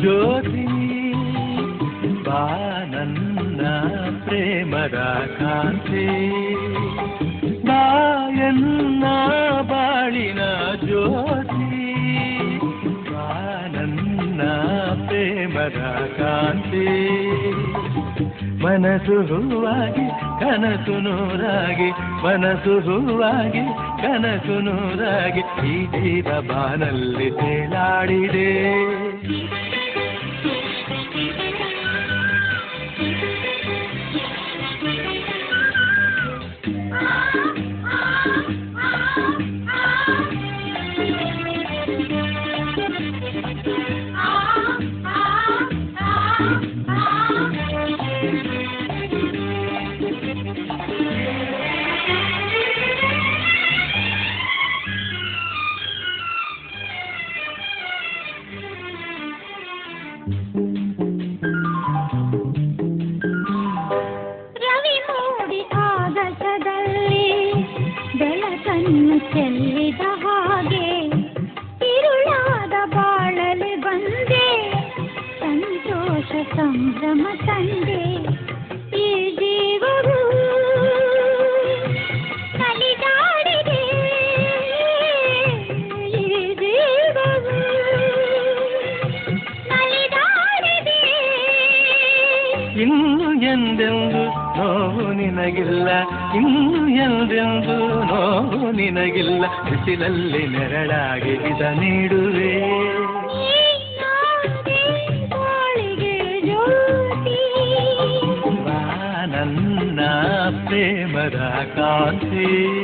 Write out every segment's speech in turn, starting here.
ಜ್ಯೋತಿ ಬಾನನ್ನ ಪ್ರೇಮದ ಕಾಂತಿ. ಬಾಯನ್ನ ಬಾಳಿನ ಜ್ಯೋತಿ ಬಾನನ್ನ ಪ್ರೇಮದ ಕಾಂತಿ. ಮನಸ್ಸು ಹೂವಾಗಿ, ಕನಸು ನೂರಾಗಿ, ಮನಸ್ಸು ಹೂವಾಗಿ, ಕನಸು ನೂರಾಗಿ, ಈ ಜೀವ ಬಾನಲ್ಲಿ ತೇಲಾಡಿದೆ. ನೋವು ನಿನಗಿಲ್ಲ ಇನ್ನು ಎಂದೆಂದು ನೋವು ನಿನಗಿಲ್ಲ ಬಿಸಿಲಲ್ಲಿ ನೆರಳಾಗಿ ಇದ ನೀಡುವೆ. ನನ್ನ ಪ್ರೇಮದ ಕಾಂತಿ.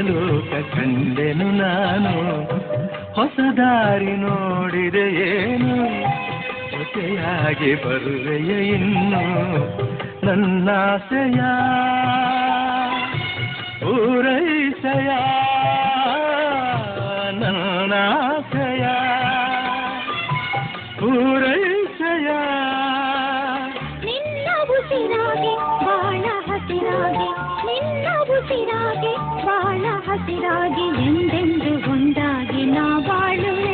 ಲೋಕ ಕಂಡೆನು ನಾನು. ಹೊಸ ದಾರಿ ನೋಡಿದೆ ಏನು? ಜೊತೆಯಾಗಿ ಬರುವೆಯ ಇನ್ನು? ನನ್ನಾಸೆಯ? ಪೂರೈಸೆಯ? ಹಸಿರಾಗಿ ಎಂದೆಂದು ಒಂದಾಗಿ ನಾ ಬಾಳುವೆ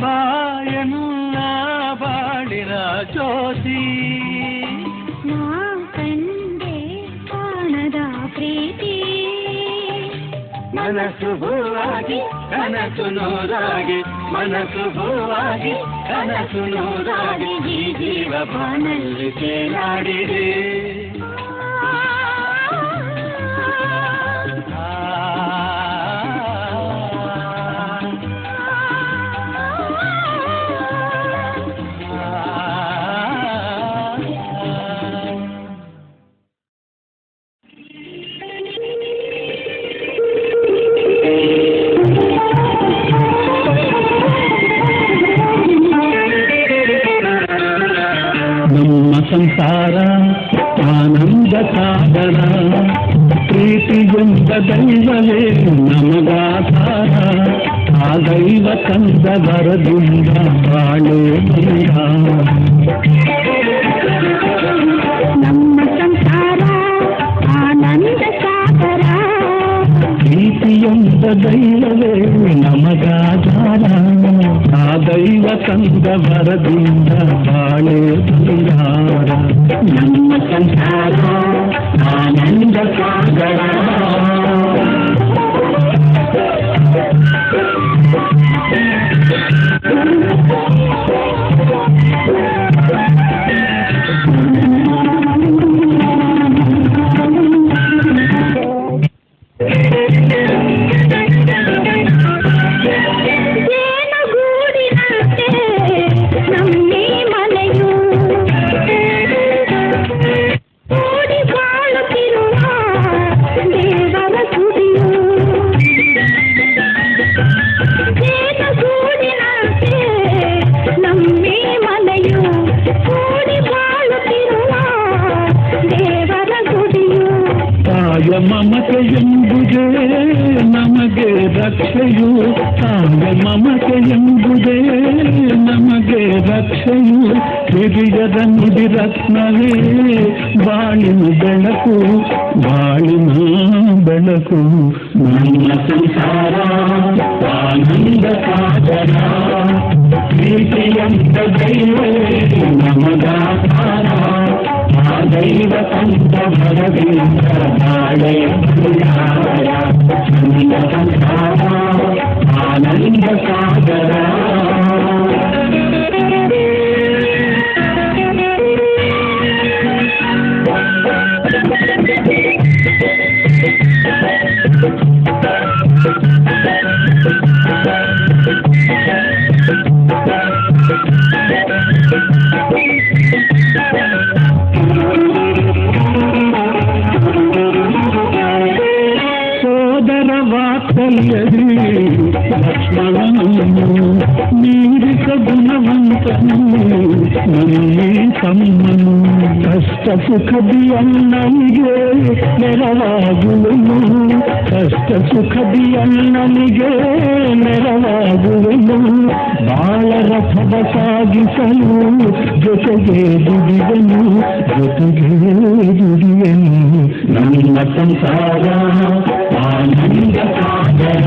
ಬಾಯನ್ನ ಬಾಳಿನ ಜ್ಯೋತಿ ನಾ ಕಂಡೆ ಕಾಣದ ಪ್ರೀತಿ ಮನಸ್ಸು ಹೂವಾಗಿ ಕನಸು ನೂರಾಗಿ ಮನಸ್ಸು ಹೂವಾಗಿ ಕನಸು ನೂರಾಗಿ ಈ ಜೀವ ಬಾನಲ್ಲಿ ತೇಲಾಡಿದೆ ನಮಗಾಧಾರ ಆ ದೈವ ತಂದ ವರದಿಂದ ಬಾಳೆ ನಮ್ಮ ಸಂಸಾರ ಆನಂದ ಸಾಗರ ಪ್ರೀತಿ ಎಂಬ ದೈವವೇ ನಮಗಾಧಾರ ಆ ದೈವ ತಂದ ವರದಿಂದ ಬಾಳೆ ಬಂಗಾರ ನಮ್ಮ ಸಂಸಾರ ಆನಂದ ಸಾಗರ Yeah. ತಾಯ ಮಮತೆ ಎಂಬುದೇ ನಮಗೆ ರಕ್ಷೆಯು ತಾಯ ಮಮತೆ ಎಂಬುದೇ ನಮಗೆ ರಕ್ಷೆಯು ಹಿರಿಯರ ನುಡಿ ರತ್ನವೇ ಬಾಳಿನ ಬೆಳಕು ಬಾಳಿನ ಬೆಳಕು ನನ್ನ ಸಂಸಾರ ಆನಂದ ಸಾಗರ ಪ್ರೀತಿಯಂತ ದೈವವೇ ನಮಗಾಕಾರ ಆ ದೈವ ಸಂತ ಭಗವಿಂದ عليه ನನ್ನೇ ತಮ್ಮನು ಕಷ್ಟ ಸುಖದಿ ಅಣ್ಣನಿಗೆ ನೆರವಾಗುವನು ಕಷ್ಟ ಸುಖದಿ ಅಣ್ಣನಿಗೆ ನೆರವಾಗುವನು ಬಾಳ ರಥದ ಸಾಗಿಸಲು ಜೊತೆಗೆ ದುಡಿದನು ಜೊತೆಗೆ ದುಡಿಯನು ನನ್ನ ಸಂಸಾರ ಆನಂದ ಸಾಗರ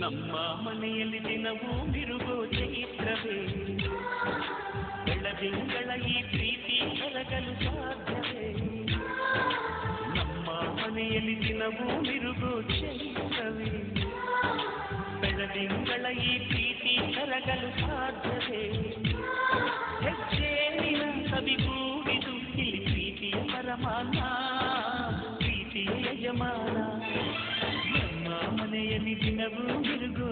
ನಮ್ಮ ಮನೆಯಲ್ಲಿ ದಿನವೂ ಮಿರುಗೋ ಚೈತ್ರವೇ ಬೆಳದಿಂಗಳ ಈ ಪ್ರೀತಿ ಕರಗಲು ಸಾಧ್ಯವೇ ನಮ್ಮ ಮನೆಯಲ್ಲಿ ದಿನವೂ ಮಿರುಗೋ ಚೈತ್ರವೇ ಬೆಳದಿಂಗಳ ಈ ಪ್ರೀತಿ ಕರಗಲು ಸಾಧ್ಯವೇ ಹೆಜ್ಜೇನಿನ ಸವಿಗೂಡಿದು ಇಲ್ಲಿ ದಿನವೂ ಮಿರುಗೋ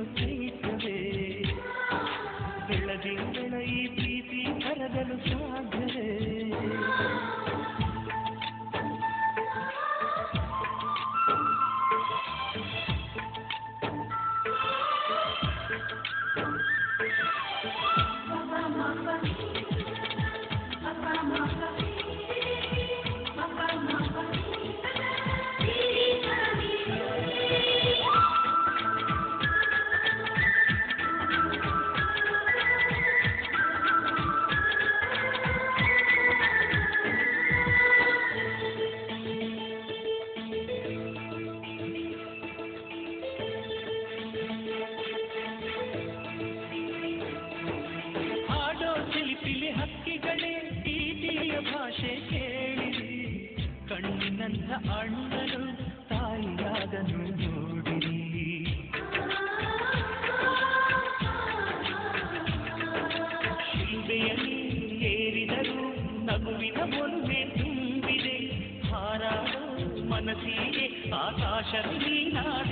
शक्ति नाश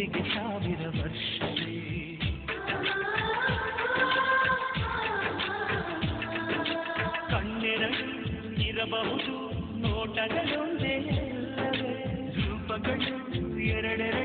ಸೃಷ್ಟಿಗೆ ಸಾವಿರ ಇರಬಹುದು ನೋಟಗಳೊಂದೇ ರೂಪಗಳು ಎರಡೆರಡು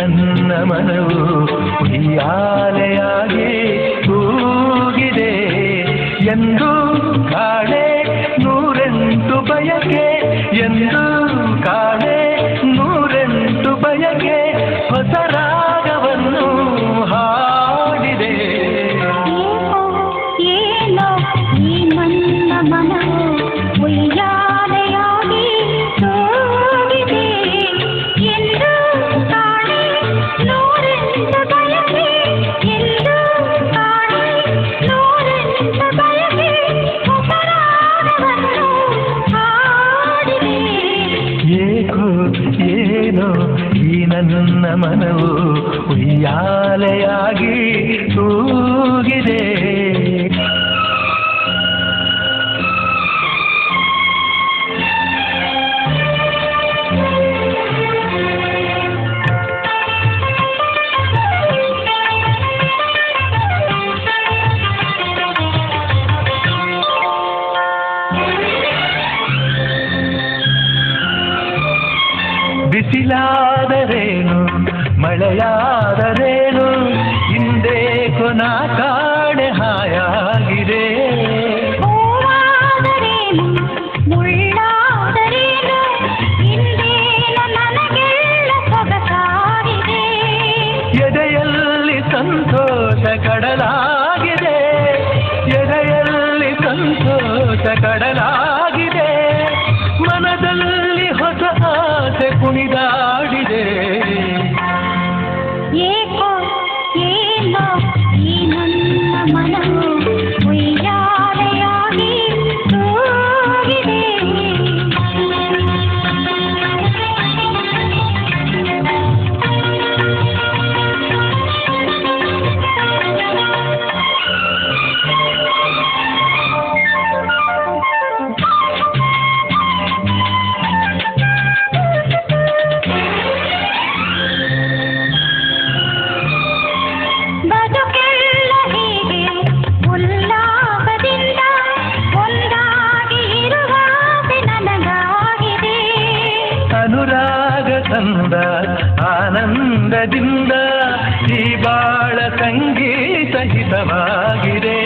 ನನ್ನ ಮನವು ಹಿಯಾಲೆಯಾಗಿ ಕೂಗಿದೆ ಎಂದು ಕಾಳೆ ನೂರೆಂಟು ಬಯಕೆ ಎಂದು ಮನವು ಸಂತೋಷ ಕಡಲಾಗಿದೆ. ಎದೆಯಲ್ಲಿ ಸಂತೋಷ ಕಡಲಾಗಿದೆ ರಾಗಗಂಧ ಆನಂದದಿಂದ ಈ ಬಾಳ ಸಂಗೀತ ಹಿತವಾಗಿದೆ.